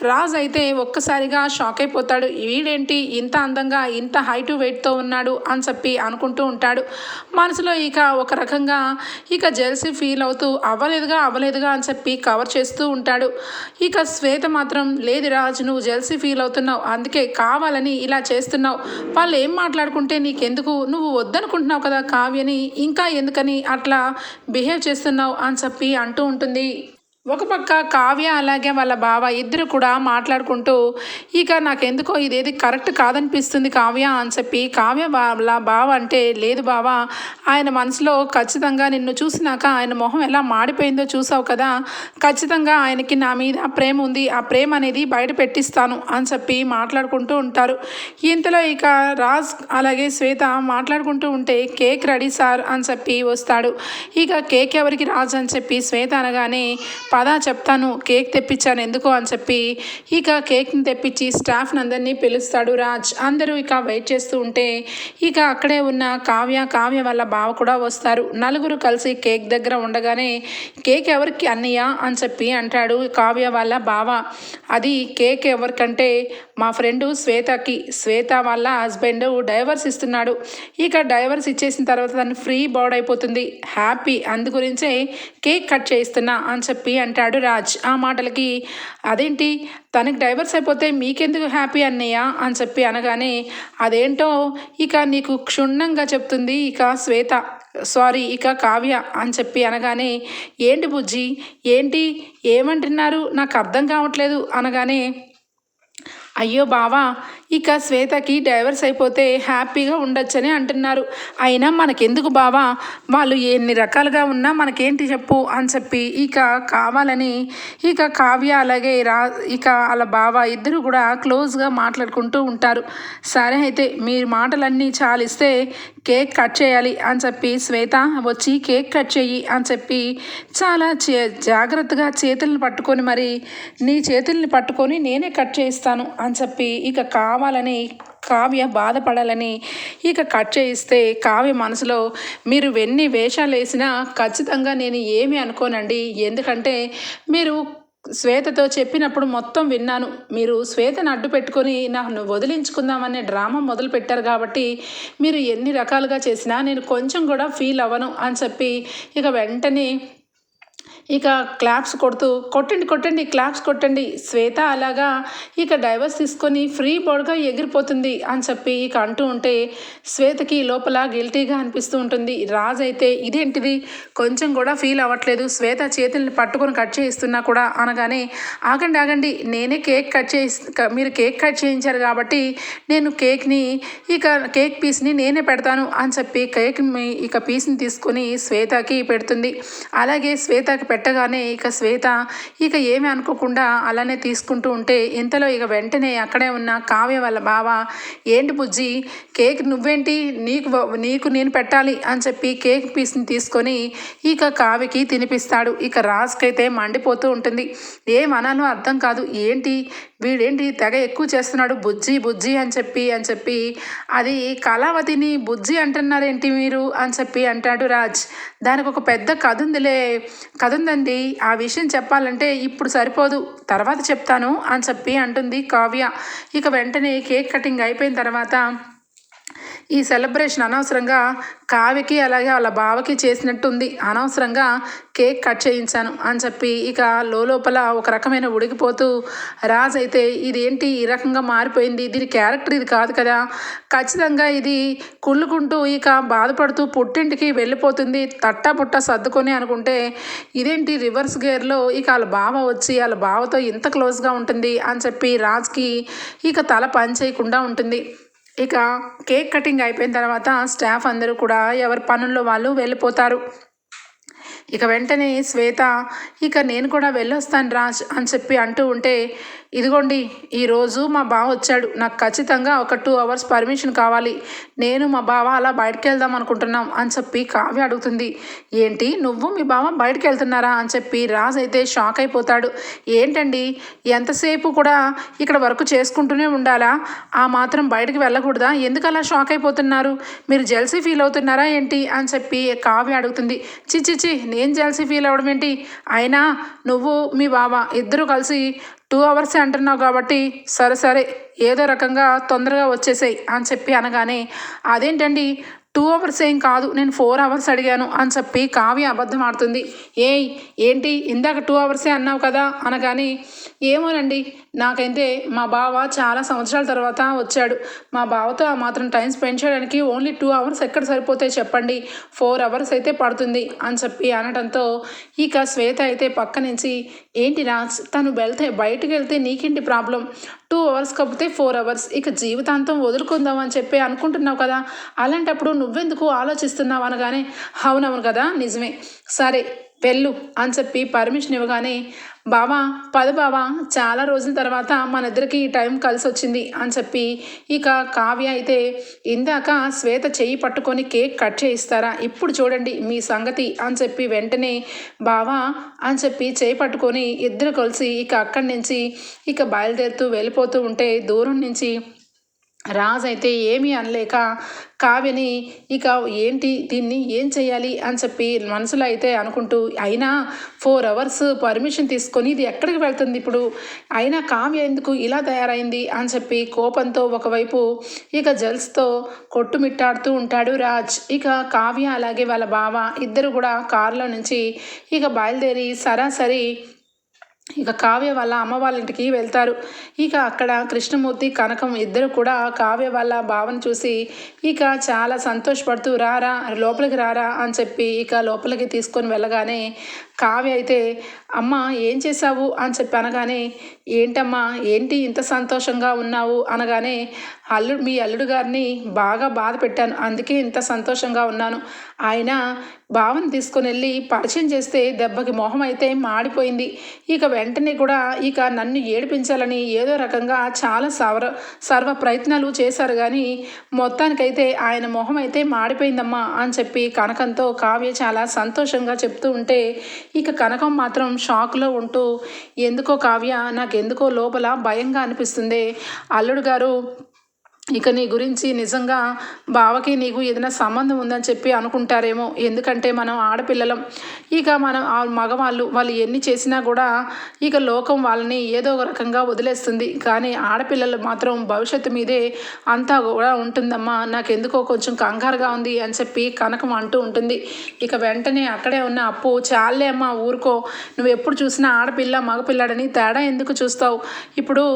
రాజ్ అయితే ఒక్కసారిగా షాక్ అయిపోతాడు. వీడేంటి ఇంత అందంగా ఇంత హైట్ వెయిట్తో ఉన్నాడు అని చెప్పి అనుకుంటూ ఉంటాడు. మనసులో ఇక ఒక రకంగా ఇక జెల్సీ ఫీల్ అవుతూ అవ్వలేదుగా అవ్వలేదుగా అని చెప్పి కవర్ చేస్తూ ఉంటాడు. ఇక శ్వేత మాత్రం లేదు రాజ్ నువ్వు జెల్సీ ఫీల్ అవుతున్నావు. అందుకే కావాలని ఇలా చేస్తున్నావు. వాళ్ళు ఏం మాట్లాడుకుంటే నీకెందుకు? నువ్వు వద్దనుకుంటున్నావు కదా కావ్యని ఇంకా ఎందుకని అట్లా బిహేవ్ చేస్తున్నావు? అని చెప్పి అంటూ ఉంటుంది. ఒక పక్క కావ్య అలాగే వాళ్ళ బావ ఇద్దరు కూడా మాట్లాడుకుంటూ ఇక నాకెందుకో ఇదేది కరెక్ట్ కాదనిపిస్తుంది కావ్య అని చెప్పి కావ్య వాళ్ళ బావ అంటే లేదు బావ ఆయన మనసులో ఖచ్చితంగా నిన్ను చూసినాక ఆయన మొహం ఎలా మాడిపోయిందో చూసావు కదా ఖచ్చితంగా ఆయనకి నా మీద ప్రేమ ఉంది ఆ ప్రేమ అనేది బయట పెట్టిస్తాను అని చెప్పి మాట్లాడుకుంటూ ఉంటారు. ఇంతలో ఇక రాజ్ అలాగే శ్వేత మాట్లాడుకుంటూ ఉంటే కేక్ రెడీ సార్ అని చెప్పి వస్తాడు. ఇక కేక్ ఎవరికి రాజ్ అని చెప్పి శ్వేత అనగానే పదా చెప్తాను కేక్ తెప్పించాను ఎందుకు అని చెప్పి. ఇక కేక్ని తెప్పించి స్టాఫ్ని అందరినీ పిలుస్తాడు రాజ్. అందరూ ఇక వెయిట్ చేస్తూ ఉంటే ఇక అక్కడే ఉన్న కావ్య కావ్య వాళ్ళ బావ కూడా వస్తారు. నలుగురు కలిసి కేక్ దగ్గర ఉండగానే కేక్ ఎవరికి అన్నయ్య అని చెప్పి అంటాడు కావ్య వాళ్ళ బావ. అది కేక్ ఎవరికంటే మా ఫ్రెండు శ్వేతకి. శ్వేత వాళ్ళ హస్బెండ్ డైవర్స్ ఇస్తున్నాడు. ఇక డైవర్స్ ఇచ్చేసిన తర్వాత తను ఫ్రీ బోర్డ్ అయిపోతుంది. హ్యాపీ అందు గురించే కేక్ కట్ చేయిస్తున్నా అని చెప్పి అంటాడు రాజ్. ఆ మాటలకి అదేంటి? తనకి డైవర్స్ అయిపోతే మీకెందుకు హ్యాపీ అన్నయ్య? అని చెప్పి అనగానే అదేంటో? ఇక నీకు క్షుణ్ణంగా చెప్తుంది ఇక శ్వేత. సారీ ఇక కావ్య. అని చెప్పి అనగానే ఏంటి బుజ్జి? ఏంటి? ఏమంటున్నారు? నాకు అర్థం కావట్లేదు. అనగానే అయ్యో బావా ఇక శ్వేతకి డైవర్స్ అయిపోతే హ్యాపీగా ఉండొచ్చని అంటున్నారు. అయినా మనకెందుకు బావా? వాళ్ళు ఎన్ని రకాలుగా ఉన్నా మనకేంటి చెప్పు అని చెప్పి ఇక కావాలని ఇక కావ్య అలాగే రా ఇక వాళ్ళ బావ ఇద్దరు కూడా క్లోజ్గా మాట్లాడుకుంటూ ఉంటారు. సరే అయితే మీరు మాటలన్నీ చాలిస్తే కేక్ కట్ చేయాలి అని చెప్పి శ్వేత వచ్చి కేక్ కట్ చేయి అని చెప్పి చాలా చే జాగ్రత్తగా చేతులను పట్టుకొని మరి నీ చేతుల్ని పట్టుకొని నేనే కట్ చేయిస్తాను అని అని చెప్పి ఇక కావాలని కావ్య బాధపడాలని ఇక కట్ చేయిస్తే కావ్య మనసులో మీరు ఎన్ని వేషాలు వేసినా ఖచ్చితంగా నేను ఏమి అనుకోనండి. ఎందుకంటే మీరు శ్వేతతో చెప్పినప్పుడు మొత్తం విన్నాను. మీరు శ్వేతను అడ్డు పెట్టుకొని నన్ను వదిలించుకుందామనే డ్రామా మొదలు పెట్టారు కాబట్టి మీరు ఎన్ని రకాలుగా చేసినా నేను కొంచెం కూడా ఫీల్ అవ్వను అని చెప్పి ఇక వెంటనే ఇక క్లాప్స్ కొడుతూ కొట్టండి కొట్టండి క్లాప్స్ కొట్టండి శ్వేత అలాగా ఇక డైవర్స్ తీసుకొని ఫ్రీ బోర్డ్గా ఎగిరిపోతుంది అని చెప్పి ఇక అంటూ ఉంటే శ్వేతకి లోపల గిల్టీగా అనిపిస్తూ ఉంటుంది. రాజ్ అయితే ఇదేంటిది? కొంచెం కూడా ఫీల్ అవ్వట్లేదు. శ్వేత చేతుల్ని పట్టుకొని కట్ చేయిస్తున్నా కూడా అనగానే ఆగండి ఆగండి నేనే కేక్ కట్ చేయి మీరు కేక్ కట్ చేయించారు కాబట్టి నేను కేక్ని ఇక కేక్ పీస్ని నేనే పెడతాను అని చెప్పి కేక్ ఇక పీస్ని తీసుకొని శ్వేతకి పెడుతుంది. అలాగే శ్వేతకి పెట్టగానే ఇక శ్వేత ఇక ఏమి అనుకోకుండా అలానే తీసుకుంటూ ఉంటే ఇంతలో ఇక వెంటనే అక్కడే ఉన్న కావ్య వాళ్ళ బావ ఏంటి బుజ్జి కేక్ నువ్వేంటి? నీకు నీకు నేను పెట్టాలి అని చెప్పి కేక్ పీస్ని తీసుకొని ఇక కావ్యకి తినిపిస్తాడు. ఇక రాజ్కైతే మండిపోతూ ఉంటుంది. ఏమనాలో అర్థం కాదు. ఏంటి? వీడేంటి తెగ ఎక్కువ చేస్తున్నాడు? బుజ్జి బుజ్జి అని చెప్పి అని చెప్పి అది కళావతిని బుజ్జి అంటున్నారేంటి మీరు? అని చెప్పి అంటాడు రాజ్. దానికి ఒక పెద్ద కథ ఉందిలే. కథ ఉందండి. ఆ విషయం చెప్పాలంటే ఇప్పుడు సరిపోదు. తర్వాత చెప్తాను అని చెప్పి అంటుంది కావ్య. ఇక వెంటనే కేక్ కటింగ్ అయిపోయిన తర్వాత ఈ సెలబ్రేషన్ అనవసరంగా కావికి అలాగే వాళ్ళ బావకి చేసినట్టుంది. అనవసరంగా కేక్ కట్ చేయించాను అని చెప్పి ఇక లోపల ఒక రకమైన ఉడికిపోతూ రాజ్ అయితే ఇదేంటి ఈ రకంగా మారిపోయింది? దీని క్యారెక్టర్ ఇది కాదు కదా. ఖచ్చితంగా ఇది కుళ్ళుకుంటూ ఇక బాధపడుతూ పుట్టింటికి వెళ్ళిపోతుంది. తట్టా పుట్ట సర్దుకొని అనుకుంటే ఇదేంటి రివర్స్ గేర్లో ఇక వాళ్ళ బావ వచ్చి వాళ్ళ బావతో ఇంత క్లోజ్గా ఉంటుంది అని చెప్పి రాజ్కి ఇక తల పని చేయకుండా ఉంటుంది. ఇక కేక్ కటింగ్ అయిపోయిన తర్వాత స్టాఫ్ అందరూ కూడా ఎవరి పనుల్లో వాళ్ళు వెళ్ళిపోతారు. ఇక వెంటనే శ్వేత ఇక నేను కూడా వెళ్ళొస్తాను రాజ్ అని చెప్పి అంటూ ఉంటే ఇదిగోండి ఈరోజు మా బావ వచ్చాడు. నాకు ఖచ్చితంగా ఒక టూ అవర్స్ పర్మిషన్ కావాలి. నేను మా బావ అలా బయటకు వెళ్దాం అనుకుంటున్నాం అని చెప్పి కావ్య అడుగుతుంది. ఏంటి నువ్వు మీ బావ బయటకు వెళ్తున్నారా అని చెప్పి రాజ్ అయితే షాక్ అయిపోతాడు. ఏంటండి ఎంతసేపు కూడా ఇక్కడ వర్క్ చేసుకుంటూనే ఉండాలా? ఆ మాత్రం బయటకు వెళ్ళకూడదా? ఎందుకు అలా షాక్ అయిపోతున్నారు? మీరు జెల్సీ ఫీల్ అవుతున్నారా ఏంటి అని చెప్పి కావ్య అడుగుతుంది. చిచ్చిచి నేను జెల్సీ ఫీల్ అవ్వడం ఏంటి? అయినా నువ్వు మీ బావ ఇద్దరు కలిసి టూ అవర్స్ అంటున్నావు కాబట్టి సరే సరే ఏదో రకంగా తొందరగా వచ్చేసాయి అని చెప్పి అనగానే అదేంటండి? టూ అవర్స్ ఏం కాదు నేను ఫోర్ అవర్స్ అడిగాను అని చెప్పి కావ్య అబద్ధం ఆడుతుంది. ఏయ్ ఏంటి? ఇందాక టూ అవర్సే అన్నావు కదా అనగాని ఏమోనండి నాకైతే మా బావ చాలా సంవత్సరాల తర్వాత వచ్చాడు. మా బావతో ఆ మాత్రం టైం స్పెండ్ చేయడానికి ఓన్లీ టూ అవర్స్ ఎక్కడ సరిపోతాయి చెప్పండి. ఫోర్ అవర్స్ అయితే పడుతుంది అని చెప్పి అనడంతో ఇక శ్వేత అయితే పక్క నుంచి ఏంటి రాజ్ తను వెళ్తే బయటకు వెళ్తే నీకేంటి ప్రాబ్లం టూ అవర్స్ కాకపోతే ఫోర్ అవర్స్. ఇక జీవితాంతం వదులుకుందాం అని చెప్పి అనుకుంటున్నావు కదా? అలాంటప్పుడు నువ్వెందుకు ఆలోచిస్తున్నావు అనగానే అవునవును కదా నిజమే. సరే వెళ్ళు అని చెప్పి పర్మిషన్ ఇవ్వగానే బావా పద బావా చాలా రోజుల తర్వాత మన ఇద్దరికి ఈ టైం కలిసి వచ్చింది అని చెప్పి ఇక కావ్య అయితే ఇందాక శ్వేత చెయ్యి పట్టుకొని కేక్ కట్ చేయిస్తారా? ఇప్పుడు చూడండి మీ సంగతి అని చెప్పి వెంటనే బావా అని చెప్పి చేయి పట్టుకొని ఇద్దరు కలిసి ఇక అక్కడి నుంచి ఇక బయలుదేరుతూ వెళ్ళిపోతూ ఉంటే దూరం నుంచి రాజు అయితే ఏమీ అనలేక కావ్యని ఇక ఏంటి దీన్ని ఏం చేయాలి అని చెప్పి మనసులో అయితే అనుకుంటూ అయినా ఫోర్ అవర్స్ పర్మిషన్ తీసుకొని ఇది ఎక్కడికి వెళ్తుంది ఇప్పుడు? అయినా కావ్య ఎందుకు ఇలా తయారైంది అని చెప్పి కోపంతో ఒకవైపు ఇక జల్స్తో కొట్టుమిట్టాడుతూ ఉంటాడు రాజ్. ఇక కావ్య అలాగే వాళ్ళ బావ ఇద్దరు కూడా కారులో నుంచి ఇక బయలుదేరి సరాసరి ఇక కావ్య వాళ్ళ అమ్మ వాళ్ళ ఇంటికి వెళ్తారు. ఇక అక్కడ కృష్ణమూర్తి కనకం ఇద్దరు కూడా కావ్య వాళ్ళ భావన చూసి ఇక చాలా సంతోషపడుతూ రారా లోపలికి రారా అని చెప్పి ఇక లోపలికి తీసుకొని వెళ్ళగానే కావ్య అయితే అమ్మ ఏం చేశావు? అని చెప్పి అనగానే ఏంటమ్మా ఏంటి ఇంత సంతోషంగా ఉన్నావు? అనగానే అల్లుడు మీ అల్లుడు గారిని బాగా బాధ పెట్టాను. అందుకే ఇంత సంతోషంగా ఉన్నాను. ఆయన బావని తీసుకుని వెళ్ళి పరిచయం చేస్తే దెబ్బకి మొహం అయితే మాడిపోయింది. ఇక వెంటనే కూడా ఇక నన్ను ఏడిపించాలని ఏదో రకంగా చాలా సర్వ సర్వ ప్రయత్నాలు చేశారు కానీ మొత్తానికైతే ఆయన మొహం అయితే మాడిపోయిందమ్మా అని చెప్పి కనకంతో కావ్య చాలా సంతోషంగా చెప్తూ ఉంటే ఇక కనకం మాత్రం షాక్లో ఉంటూ ఎందుకో కావ్య? నాకు ఎందుకో లోపల భయంగా అనిపిస్తుంది. అల్లుడు గారు ఇక నీ గురించి నిజంగా బావకి నీకు ఏదైనా సంబంధం ఉందని చెప్పి అనుకుంటారేమో. ఎందుకంటే మనం ఆడపిల్లలం. ఇక మనం ఆ మగవాళ్ళు వాళ్ళు ఎన్ని చేసినా కూడా ఇక లోకం వాళ్ళని ఏదో ఒక రకంగా వదిలేస్తుంది. కానీ ఆడపిల్లలు మాత్రం భవిష్యత్తు మీదే అంతా కూడా ఉంటుందమ్మా. నాకు ఎందుకో కొంచెం కంగారుగా ఉంది అని చెప్పి కనకం అంటూ ఉంటుంది. ఇక వెంటనే అక్కడే ఉన్న అప్పు చాలే అమ్మా ఊరుకో. నువ్వు ఎప్పుడు చూసినా ఆడపిల్ల మగపిల్లాడని తేడా ఎందుకు చూస్తావు? ఇప్పుడు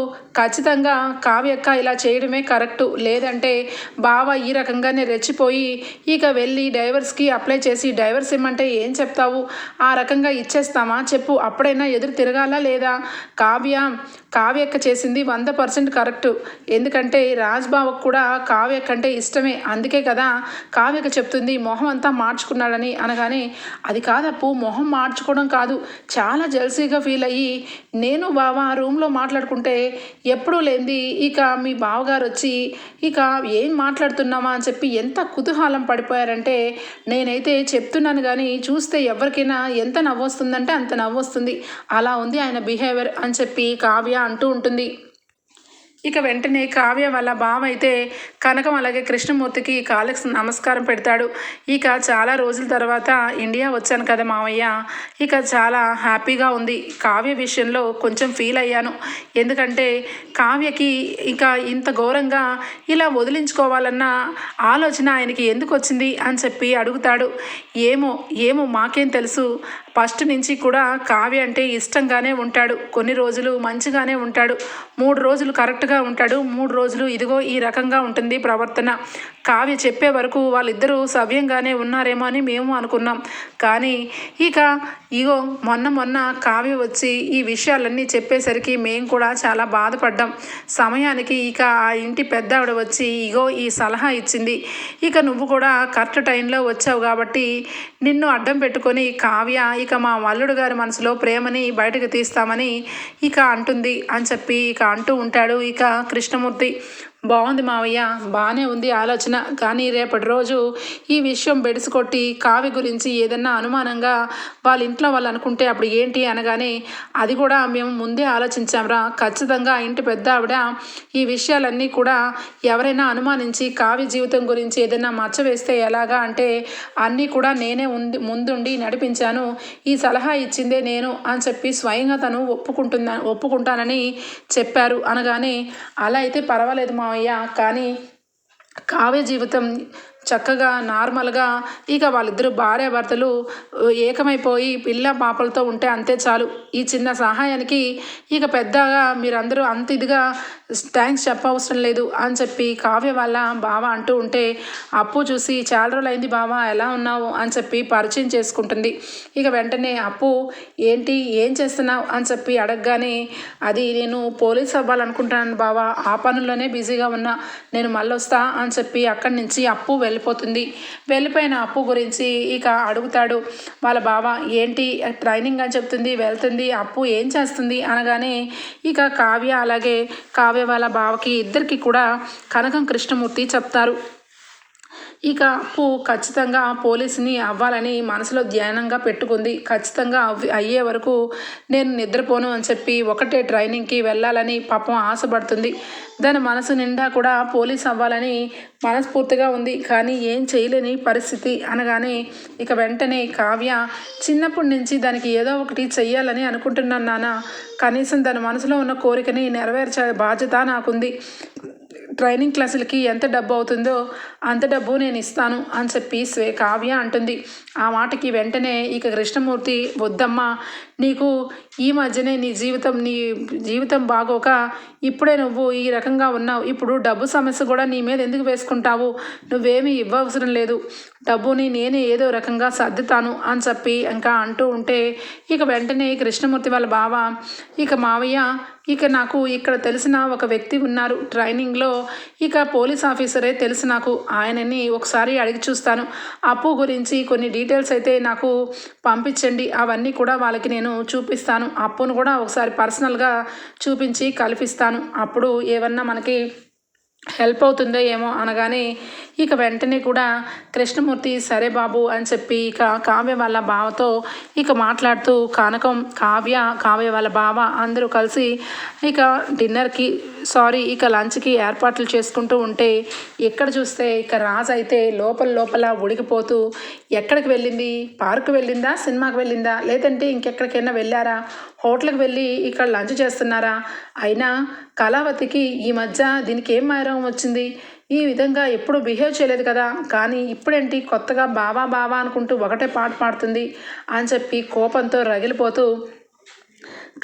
ఖచ్చితంగా కావ్యక్క ఇలా చేయడమే కరెక్ట్. లేదంటే బావ ఈ రకంగానే రెచ్చిపోయి ఇక వెళ్ళి డైవర్స్కి అప్లై చేసి డైవర్స్ ఇమ్మంటే ఏం చెప్తావు? ఆ రకంగా ఇచ్చేస్తామా? చెప్పు. అప్పుడైనా ఎదురు తిరగాలా లేదా? కావ్య కావ్యక్క చేసింది వంద పర్సెంట్ కరెక్ట్. ఎందుకంటే రాజ్ బావకు కూడా కావ్యక్క అంటే ఇష్టమే. అందుకే కదా కావ్యక చెప్తుంది మొహం అంతా మార్చుకున్నాడని అనగానే అది కాదప్పు. మొహం మార్చుకోవడం కాదు. చాలా జెల్సీగా ఫీల్ అయ్యి నేను బావ రూమ్లో మాట్లాడుకుంటే ఎప్పుడూ లేనిది ఇక మీ బావగారు వచ్చి ఇక ఏం మాట్లాడుతున్నామా అని చెప్పి ఎంత కుతూహలం పడిపోయారంటే నేనైతే చెప్తున్నాను కానీ చూస్తే ఎవరికైనా ఎంత నవ్వొస్తుందంటే అంత నవ్వొస్తుంది. అలా ఉంది ఆయన బిహేవియర్ అని చెప్పి కావ్య అంటూ ఉంటుంది. ఇక వెంటనే కావ్య వాళ్ళ బావ అయితే కనకం అలాగే కృష్ణమూర్తికి కాళ్ళకి నమస్కారం పెడతాడు. ఇక చాలా రోజుల తర్వాత ఇండియా వచ్చాను కదా మావయ్య. ఇక చాలా హ్యాపీగా ఉంది. కావ్య విషయంలో కొంచెం ఫీల్ అయ్యాను. ఎందుకంటే కావ్యకి ఇక ఇంత ఘోరంగా ఇలా వదిలించుకోవాలన్న ఆలోచన ఆయనకి ఎందుకు వచ్చింది అని చెప్పి అడుగుతాడు. ఏమో ఏమో మాకేం తెలుసు. ఫస్ట్ నుంచి కూడా కావ్య అంటే ఇష్టంగానే ఉంటాడు. కొన్ని రోజులు మంచిగానే ఉంటాడు. మూడు రోజులు కరెక్ట్గా ఉంటాడు. మూడు రోజులు ఇదిగో ఈ రకంగా ఉంటుంది ప్రవర్తన. కావ్య చెప్పే వరకు వాళ్ళిద్దరూ సవ్యంగానే ఉన్నారేమో అని మేము అనుకున్నాం. కానీ ఇక ఇగో మొన్న మొన్న కావ్య వచ్చి ఈ విషయాలన్నీ చెప్పేసరికి మేము కూడా చాలా బాధపడ్డాం. సమయానికి ఇక ఆ ఇంటి పెద్ద ఆవిడ వచ్చి ఇగో ఈ సలహా ఇచ్చింది. ఇక నువ్వు కూడా కరెక్ట్ టైంలో వచ్చావు కాబట్టి నిన్ను అడ్డం పెట్టుకొని కావ్య ఇక మా అల్లుడు గారి మనసులో ప్రేమని బయటకు తీస్తామని ఇక అంటుంది అని చెప్పి ఇక అంటూ ఉంటాడు ఇక కృష్ణమూర్తి. బాగుంది మావయ్య బాగానే ఉంది ఆలోచన. కానీ రేపటి రోజు ఈ విషయం బెడిసి కావ్య కావి గురించి ఏదన్నా అనుమానంగా వాళ్ళ ఇంట్లో వాళ్ళు అనుకుంటే అప్పుడు ఏంటి అనగానే అది కూడా మేము ముందే ఆలోచించాంరా ఖచ్చితంగా ఇంటి పెద్ద ఆవిడ ఈ విషయాలన్నీ కూడా ఎవరైనా అనుమానించి కావి జీవితం గురించి ఏదైనా మచ్చ వేస్తే ఎలాగా అంటే అన్నీ కూడా నేనే ఉంది ముందుండి నడిపించాను. ఈ సలహా ఇచ్చిందే నేను అని చెప్పి స్వయంగా తను ఒప్పుకుంటున్నా ఒప్పుకుంటానని చెప్పారు అనగానే అలా అయితే పర్వాలేదు మావయ్య. కానీ కావ్య జీవితం చక్కగా నార్మల్గా ఇక వాళ్ళిద్దరు భార్యాభర్తలు ఏకమైపోయి పిల్ల పాపలతో ఉంటే అంతే చాలు. ఈ చిన్న సహాయానికి ఇక పెద్దగా మీరందరూ అంత ఇదిగా థ్యాంక్స్ చెప్పవసరం లేదు అని చెప్పి కావ్య వాళ్ళ బావ అంటూ ఉంటే అప్పు చూసి చాలా రోజులైంది బావ ఎలా ఉన్నావు? అని చెప్పి పరిచయం చేసుకుంటుంది. ఇక వెంటనే అప్పు ఏంటి ఏం చేస్తున్నావు? అని చెప్పి అడగగానే అది నేను పోలీస్ అవ్వాలనుకుంటున్నాను బావ ఆ పనుల్లోనే బిజీగా ఉన్నా నేను మళ్ళొస్తా అని చెప్పి అక్కడి నుంచి అప్పు వెళ్ళిపోతుంది. వెళ్ళిపోయిన అప్పు గురించి ఇక అడుగుతాడు. వాళ్ళ బావ ఏంటి ట్రైనింగ్ అని చెప్తుంది వెళ్తుంది అప్పు ఏం చేస్తుంది? అనగానే ఇక కావ్య అలాగే కావ్య వాళ్ళ బావకి ఇద్దరికి కూడా కనకం కృష్ణమూర్తి చెప్తారు. ఇక అప్పు ఖచ్చితంగా పోలీసుని అవ్వాలని మనసులో ధ్యానంగా పెట్టుకుంది. ఖచ్చితంగా అయ్యే వరకు నేను నిద్రపోను అని చెప్పి ఒకటే ట్రైనింగ్కి వెళ్ళాలని పాపం ఆశపడుతుంది. దాని మనసు నిండా కూడా పోలీస్ అవ్వాలని మనస్ఫూర్తిగా ఉంది. కానీ ఏం చేయలేని పరిస్థితి అనగానే ఇక వెంటనే కావ్య చిన్నప్పటి నుంచి దానికి ఏదో ఒకటి చెయ్యాలని అనుకుంటున్నాను నాన్న. కనీసం దాని మనసులో ఉన్న కోరికని నెరవేర్చే బాధ్యత నాకుంది. ట్రైనింగ్ క్లాసులకి ఎంత డబ్బు అవుతుందో అంత డబ్బు నేను ఇస్తాను అని చెప్పి స్వే కావ్య అంటుంది. ఆ మాటకి వెంటనే ఇక కృష్ణమూర్తి వద్దమ్మా నీకు ఈ మధ్యనే నీ జీవితం నీ జీవితం బాగోక ఇప్పుడే నువ్వు ఈ రకంగా ఉన్నావు. ఇప్పుడు డబ్బు సమస్య కూడా నీ మీద ఎందుకు వేసుకుంటావు? నువ్వేమీ ఇవ్వవసరం లేదు. డబ్బుని నేనే ఏదో రకంగా సర్దుతాను అని చెప్పి ఇంకా అంటూ ఉంటే ఇక వెంటనే కృష్ణమూర్తి వాళ్ళ బావ ఇక మావయ్య ఇక నాకు ఇక్కడ తెలిసిన ఒక వ్యక్తి ఉన్నారు. ట్రైనింగ్లో ఇక పోలీస్ ఆఫీసరే తెలుసు నాకు. ఆయనని ఒకసారి అడిగి చూస్తాను. అప్పు గురించి కొన్ని డీటెయిల్స్ అయితే నాకు పంపించండి. అవన్నీ కూడా వాళ్ళకి నేను చూపిస్తాను. అప్పును కూడా ఒకసారి పర్సనల్గా చూపించి కల్పిస్తాను. అప్పుడు ఏమన్నా మనకి హెల్ప్ అవుతుందో ఏమో అనగానే ఇక వెంటనే కూడా కృష్ణమూర్తి సరే బాబు అని చెప్పి ఇక కావ్య వాళ్ళ బావతో ఇక మాట్లాడుతూ కానకం కావ్య కావ్య వాళ్ళ బావ అందరూ కలిసి ఇక డిన్నర్కి సారీ ఇక లంచ్కి ఏర్పాట్లు చేసుకుంటూ ఉంటే ఎక్కడ చూస్తే ఇక రాజు అయితే లోపల లోపల ఉడికిపోతూ ఎక్కడికి వెళ్ళింది? పార్కు వెళ్ళిందా? సినిమాకి వెళ్ళిందా? లేదంటే ఇంకెక్కడికైనా వెళ్ళారా? హోటల్కి వెళ్ళి ఇక్కడ లంచ్ చేస్తున్నారా? అయినా కళావతికి ఈ మధ్య దీనికి ఏం మారం వచ్చింది? ఈ విధంగా ఎప్పుడు బిహేవ్ చేయలేదు కదా. కానీ ఇప్పుడేంటి? కొత్తగా బావా బావా అనుకుంటూ ఒకటే పాట పాడుతుంది అని చెప్పి కోపంతో రగిలిపోతూ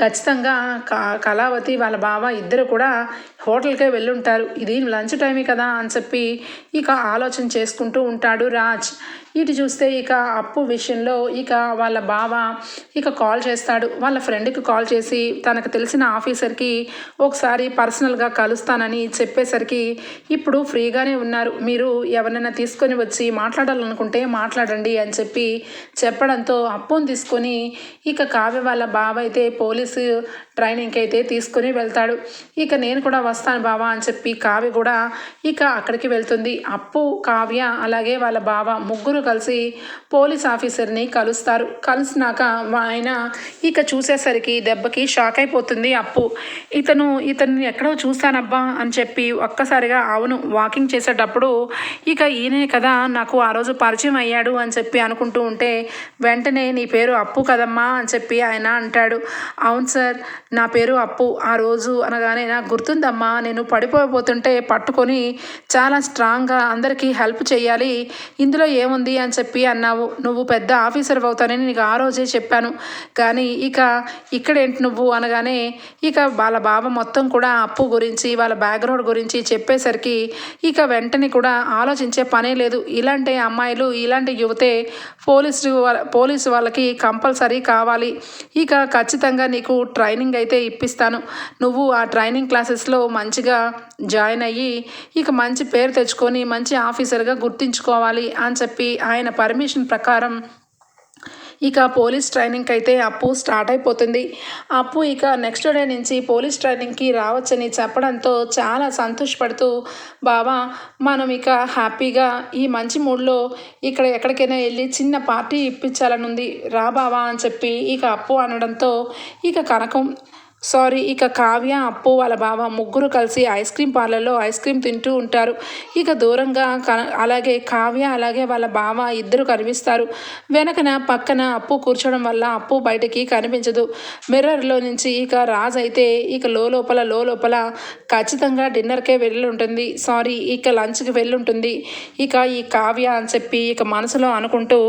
ఖచ్చితంగా కా కళావతి వాళ్ళ బావ ఇద్దరు కూడా హోటల్కే వెళ్ళుంటారు. ఇది లంచ్ టైమే కదా అని చెప్పి ఇక ఆలోచన చేసుకుంటూ ఉంటాడు రాజ్. ఇటు చూస్తే ఇక అప్పు విషయంలో ఇక వాళ్ళ బావ ఇక కాల్ చేస్తాడు. వాళ్ళ ఫ్రెండ్కి కాల్ చేసి తనకు తెలిసిన ఆఫీసర్కి ఒకసారి పర్సనల్గా కలుస్తానని చెప్పేసరికి ఇప్పుడు ఫ్రీగానే ఉన్నారు. మీరు ఎవరినైనా తీసుకొని వచ్చి మాట్లాడాలనుకుంటే మాట్లాడండి అని చెప్పి చెప్పడంతో అప్పును తీసుకొని ఇక కావ్య వాళ్ళ బావ అయితే పోలీసు ట్రైనింగ్కి అయితే తీసుకొని వెళ్తాడు. ఇక నేను కూడా వస్తాను బావా అని చెప్పి కావ్య కూడా ఇక అక్కడికి వెళ్తుంది. అప్పు కావ్య అలాగే వాళ్ళ బావ ముగ్గురు కలిసి పోలీస్ ఆఫీసర్ని కలుస్తారు. కలిసినాక ఆయన ఇక చూసేసరికి దెబ్బకి షాక్ అయిపోతుంది అప్పు. ఇతను ఇతన్ని ఎక్కడో చూస్తానబ్బా అని చెప్పి ఒక్కసారిగా అవును వాకింగ్ చేసేటప్పుడు ఇక ఈయనే కదా నాకు ఆ రోజు పరిచయం అయ్యాడు అని చెప్పి అనుకుంటూ ఉంటే వెంటనే నీ పేరు అప్పు కదమ్మా అని చెప్పి ఆయన అంటాడు. అవును సార్ నా పేరు అప్పు. ఆ రోజు అనగానే నాకు గుర్తుందమ్మా నేను పడిపోబోతుంటే పట్టుకొని చాలా స్ట్రాంగ్గా అందరికీ హెల్ప్ చేయాలి ఇందులో ఏముంది అని చెప్పి అన్నావు. నువ్వు పెద్ద ఆఫీసర్ అవుతానని నీకు ఆ రోజే చెప్పాను. కానీ ఇక ఇక్కడేంటి నువ్వు అనగానే ఇక వాళ్ళ బావ మొత్తం కూడా అప్పు గురించి వాళ్ళ బ్యాక్గ్రౌండ్ గురించి చెప్పేసరికి ఇక వెంటనే కూడా ఆలోచించే పనే లేదు. ఇలాంటి అమ్మాయిలు ఇలాంటి యువతే పోలీసు వాళ్ళ- పోలీసు వాళ్ళకి కంపల్సరీ కావాలి. ఇక ఖచ్చితంగా నీకు ట్రైనింగ్ అయితే ఇప్పిస్తాను. నువ్వు ఆ ట్రైనింగ్ క్లాసెస్లో మంచిగా జాయిన్ అయ్యి ఇక మంచి పేరు తెచ్చుకొని మంచి ఆఫీసర్గా గుర్తించుకోవాలి అని చెప్పి ఆయన పర్మిషన్ ప్రకారం ఇక పోలీస్ ట్రైనింగ్కి అయితే అప్పు స్టార్ట్ అయిపోతుంది. అప్పు ఇక నెక్స్ట్ డే నుంచి పోలీస్ ట్రైనింగ్కి రావచ్చని చెప్పడంతో చాలా సంతోషపడుతూ బావా మనం ఇక హ్యాపీగా ఈ మంచి మూడ్లో ఇక్కడ ఎక్కడికైనా వెళ్ళి చిన్న పార్టీ ఇప్పించాలని ఉంది రా బావా అని చెప్పి ఇక అప్పు అనడంతో ఇక కనకం సారీ ఇక కావ్య అప్పు వాళ్ళ బావ ముగ్గురు కలిసి ఐస్ క్రీమ్ పార్లర్లో ఐస్ క్రీమ్ తింటూ ఉంటారు. ఇక దూరంగా అలాగే కావ్య అలాగే వాళ్ళ బావ ఇద్దరు కనిపిస్తారు. వెనకన పక్కన అప్పు కూర్చోవడం వల్ల అప్పు బయటికి కనిపించదు. మిర్రర్లో నుంచి ఇక రాజ్ అయితే ఇక లోపల లోపల ఖచ్చితంగా డిన్నర్కే వెళ్ళి ఉంటుంది సారీ ఇక లంచ్కి వెళ్ళి ఉంటుంది ఇక ఈ కావ్య అని చెప్పి ఇక మనసులో అనుకుంటూ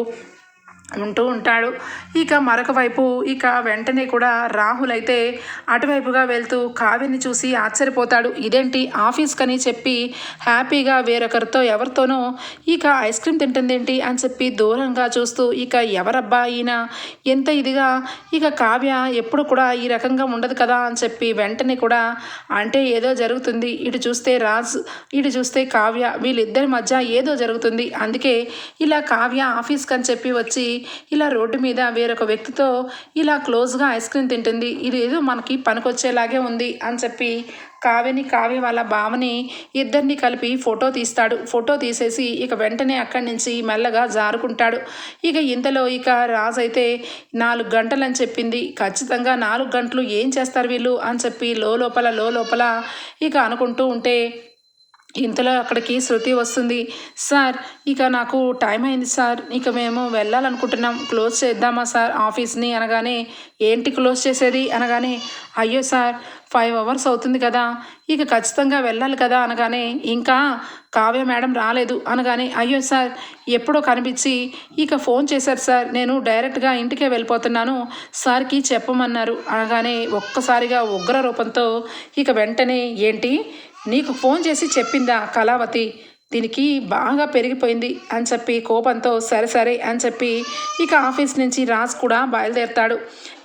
ఉంటూ ఉంటాడు. ఇక మరొక వైపు ఇక వెంటనే కూడా రాహుల్ అయితే అటువైపుగా వెళ్తూ కావ్యని చూసి ఆశ్చర్యపోతాడు. ఇదేంటి? ఆఫీస్కని చెప్పి హ్యాపీగా వేరొకరితో ఎవరితోనో ఇక ఐస్ క్రీమ్ తింటుందేంటి అని చెప్పి దూరంగా చూస్తూ ఇక ఎవరబ్బా ఈయన? ఎంత ఇదిగా? ఇక కావ్య ఎప్పుడు కూడా ఈ రకంగా ఉండదు కదా అని చెప్పి వెంటనే కూడా అంటే ఏదో జరుగుతుంది. ఇటు చూస్తే రాజ్ ఇటు చూస్తే కావ్య వీళ్ళిద్దరి మధ్య ఏదో జరుగుతుంది. అందుకే ఇలా కావ్య ఆఫీస్కి అని చెప్పి వచ్చి ఇలా రోడ్డు మీద వేరొక వ్యక్తితో ఇలా క్లోజ్గా ఐస్ క్రీమ్ తింటుంది. ఇది ఏదో మనకి పనికొచ్చేలాగే ఉంది అని చెప్పి కావ్యని కావ్య వాళ్ళ బావని ఇద్దరిని కలిపి ఫోటో తీస్తాడు. ఫోటో తీసేసి ఇక వెంటనే అక్కడి నుంచి మెల్లగా జారుకుంటాడు. ఇక ఇంతలో ఇక రాజు అయితే నాలుగు గంటలు అని చెప్పింది. ఖచ్చితంగా నాలుగు గంటలు ఏం చేస్తారు వీళ్ళు అని చెప్పి లోపల లోపల ఇక అనుకుంటూ ఉంటే ఇంతలో అక్కడికి శృతి వస్తుంది. సార్ ఇక నాకు టైం అయింది సార్. ఇక మేము వెళ్ళాలనుకుంటున్నాం. క్లోజ్ చేద్దామా సార్ ఆఫీస్ని? అనగానే ఏంటి క్లోజ్ చేసేది? అనగానే అయ్యో సార్ ఫైవ్ అవర్స్ అవుతుంది కదా. ఇక ఖచ్చితంగా వెళ్ళాలి కదా. అనగానే ఇంకా కావ్య మేడం రాలేదు. అనగానే అయ్యో సార్ ఎప్పుడో కనిపించి ఇక ఫోన్ చేశారు సార్. నేను డైరెక్ట్గా ఇంటికే వెళ్ళిపోతున్నాను. సార్కి చెప్పమన్నారు. అనగానే ఒక్కసారిగా ఉగ్ర రూపంతో ఇక వెంటనే ఏంటి? నీకు ఫోన్ చేసి చెప్పిందా కళావతి? దీనికి బాగా పెరిగిపోయింది అని చెప్పి కోపంతో సరే సరే అని చెప్పి ఇక ఆఫీస్ నుంచి రాజ్ కూడా బయలుదేరుతాడు.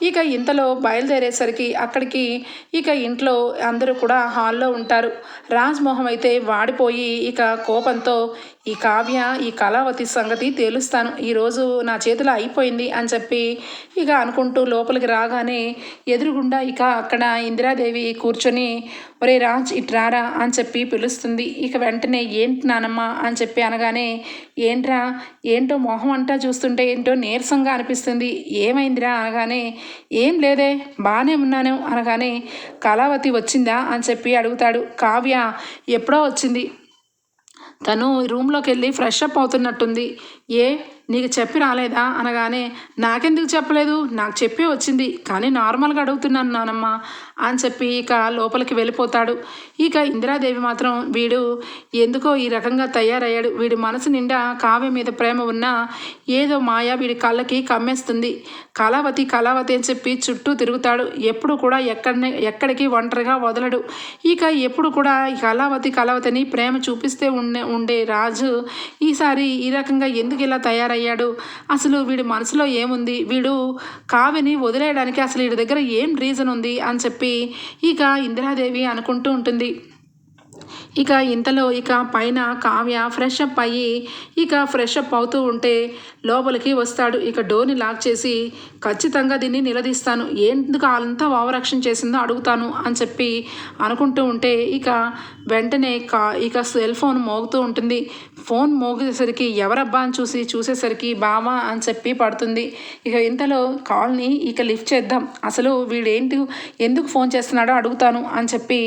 ఇక ఇంతలో బయలుదేరేసరికి అక్కడికి ఇక ఇంట్లో అందరూ కూడా హాల్లో ఉంటారు. రాజ్ మొహం అయితే వాడిపోయి ఇక కోపంతో ఈ కావ్య ఈ కళావతి సంగతి తేలుస్తాను. ఈరోజు నా చేతిలో అయిపోయింది అని చెప్పి ఇక అనుకుంటూ లోపలికి రాగానే ఎదురుగుండా ఇక అక్కడ ఇందిరాదేవి కూర్చొని ఒరే రాజ్ ఇట్రారా అని చెప్పి పిలుస్తుంది. ఇక వెంటనే ఏంటి నానమ్మ? అని చెప్పి అనగానే ఏంట్రా? ఏంటో మొహం అంటా చూస్తుంటే ఏంటో నీరసంగా అనిపిస్తుంది. ఏమైందిరా? అనగానే ఏం లేదే బాగానే ఉన్నాను. అనగానే కళావతి వచ్చిందా? అని చెప్పి అడుగుతాడు. కావ్య ఎప్పుడో వచ్చింది. తను రూమ్లోకి వెళ్ళి ఫ్రెష్ అప్ అవుతున్నట్టుంది. ఏ నీకు చెప్పి రాలేదా? అనగానే నాకెందుకు చెప్పలేదు? నాకు చెప్పే వచ్చింది. కానీ నార్మల్గా అడుగుతున్నాను నానమ్మ. అని చెప్పి ఇక లోపలికి వెళ్ళిపోతాడు. ఇక ఇందిరాదేవి మాత్రం వీడు ఎందుకో ఈ రకంగా తయారయ్యాడు. వీడి మనసు నిండా కావ్య మీద ప్రేమ ఉన్నా ఏదో మాయా వీడి కళ్ళకి కమ్మేస్తుంది. కళావతి కళావతి అని చెప్పి చుట్టూ తిరుగుతాడు. ఎప్పుడు కూడా ఎక్కడనే ఎక్కడికి ఒంటరిగా వదలడు. ఇక ఎప్పుడు కూడా ఈ కళావతి కళావతిని ప్రేమ చూపిస్తే ఉండే ఉండే రాజు ఈసారి ఈ రకంగా ఎందుకు ఇలా తయారయ్యాడు? అసలు వీడి మనసులో ఏముంది? వీడు కావ్యని వదిలేయడానికి అసలు వీడి దగ్గర ఏం రీజన్ ఉంది? అని చెప్పి ఇక ఇందిరాదేవి అనుకుంటూ ఉంటుంది. ఇక ఇంతలో ఇక పైన కావ్య ఫ్రెష్ అప్ అయ్యి ఇక ఫ్రెష్ అప్ అవుతూ ఉంటే లోపలికి వస్తాడు. ఇక డోర్ని లాక్ చేసి ఖచ్చితంగా దీన్ని నిలదీస్తాను. ఎందుకు అంతా ఓవరాక్షన్ చేసిందో అడుగుతాను అని చెప్పి అనుకుంటూ ఉంటే ఇక వెంటనే కా ఇక సెల్ ఫోన్ మోగుతూ ఉంటుంది. ఫోన్ మోగేసరికి ఎవరబ్బా అని చూసి చూసేసరికి బావా అని చెప్పి పడుతుంది. ఇక ఇంతలో కాల్ని ఇక లిఫ్ట్ చేద్దాం. అసలు వీడేంటి ఎందుకు ఫోన్ చేస్తున్నాడో అడుగుతాను అని చెప్పి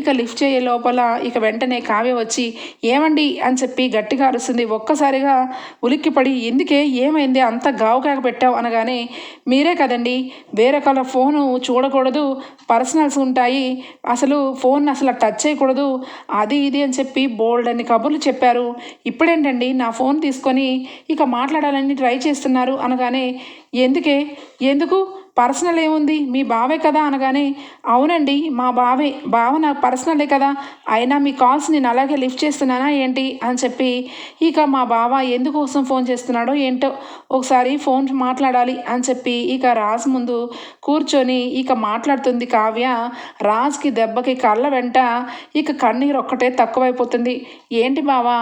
ఇక లిఫ్ట్ చేయ లోపల ఇక వెంటనే కావ్య వచ్చి ఏమండి? అని చెప్పి గట్టిగా అరుస్తుంది. ఒక్కసారిగా ఉలిక్కిపడి ఎందుకే? ఏమైంది? అంత గావుకాక పెట్టావు? అనగానే మీరే కదండి. వేరొకళ్ళ ఫోను చూడకూడదు. పర్సనల్స్ ఉంటాయి. అసలు ఫోన్ అసలు టచ్ చేయకూడదు. అది ఇది అని చెప్పి బోల్డ్ అని కబుర్లు చెప్పారు. ఇప్పుడేంటండి? నా ఫోన్ తీసుకొని ఇక మాట్లాడాలని ట్రై చేస్తున్నారు. అనగానే ఎందుకే? ఎందుకు? పర్సనల్ ఏముంది? మీ బావే కదా అనగానే అవునండి మా బావే బావ నాకు పర్సనలే కదా అయినా మీ కాల్స్ నేను అలాగే లిఫ్ట్ చేస్తున్నానా ఏంటి? అని చెప్పి ఇక మా బావ ఎందుకోసం ఫోన్ చేస్తున్నాడో ఏంటో ఒకసారి ఫోన్ మాట్లాడాలి అని చెప్పి ఇక రాజ్ ముందు కూర్చొని ఇక మాట్లాడుతుంది కావ్య. రాజ్కి దెబ్బకి కళ్ళ వెంట ఇక కన్నీరు ఒక్కటే తక్కువైపోతుంది. ఏంటి బావా?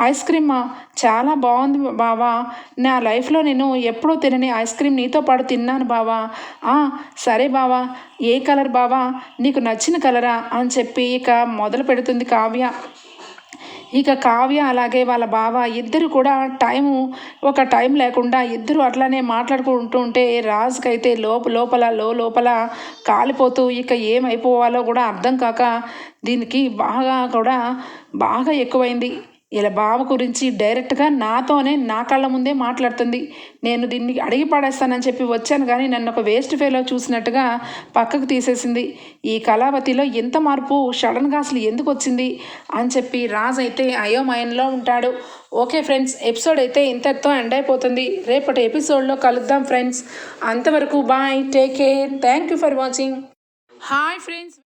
ఐస్ క్రీమా చాలా బాగుంది బావా. నా లైఫ్లో నేను ఎప్పుడూ తినని ఐస్ క్రీమ్ నీతో పాటు తిన్నాను బావా. సరే బావా. ఏ కలర్ బావా? నీకు నచ్చిన కలరా? అని చెప్పి ఇక మొదలు పెడుతుంది కావ్య. ఇక కావ్య అలాగే వాళ్ళ బావ ఇద్దరు కూడా టైము ఒక టైం లేకుండా ఇద్దరు అట్లానే మాట్లాడుకుంటూ ఉంటే రాజుకైతే లోప లోపల లో లోపల కాలిపోతూ ఇక ఏమైపోవాలో కూడా అర్థం కాక దీనికి బాగా కూడా బాగా ఎక్కువైంది. ఇలా బావ గురించి డైరెక్ట్గా నాతోనే నా కళ్ళ ముందే మాట్లాడుతుంది. నేను దీన్ని అడిగి పడేస్తానని చెప్పి వచ్చాను కానీ నన్ను ఒక వేస్ట్ ఫేలో చూసినట్టుగా పక్కకు తీసేసింది. ఈ కళావతిలో ఎంత మార్పు సడన్గా అసలు ఎందుకు వచ్చింది అని చెప్పి రాజ్ అయితే అయోమయంలో ఉంటాడు. ఓకే ఫ్రెండ్స్ ఎపిసోడ్ అయితే ఇంతటితో ఎండ్ అయిపోతుంది. రేపటి ఎపిసోడ్లో కలుద్దాం ఫ్రెండ్స్. అంతవరకు bye take care thank you for watching. Hi friends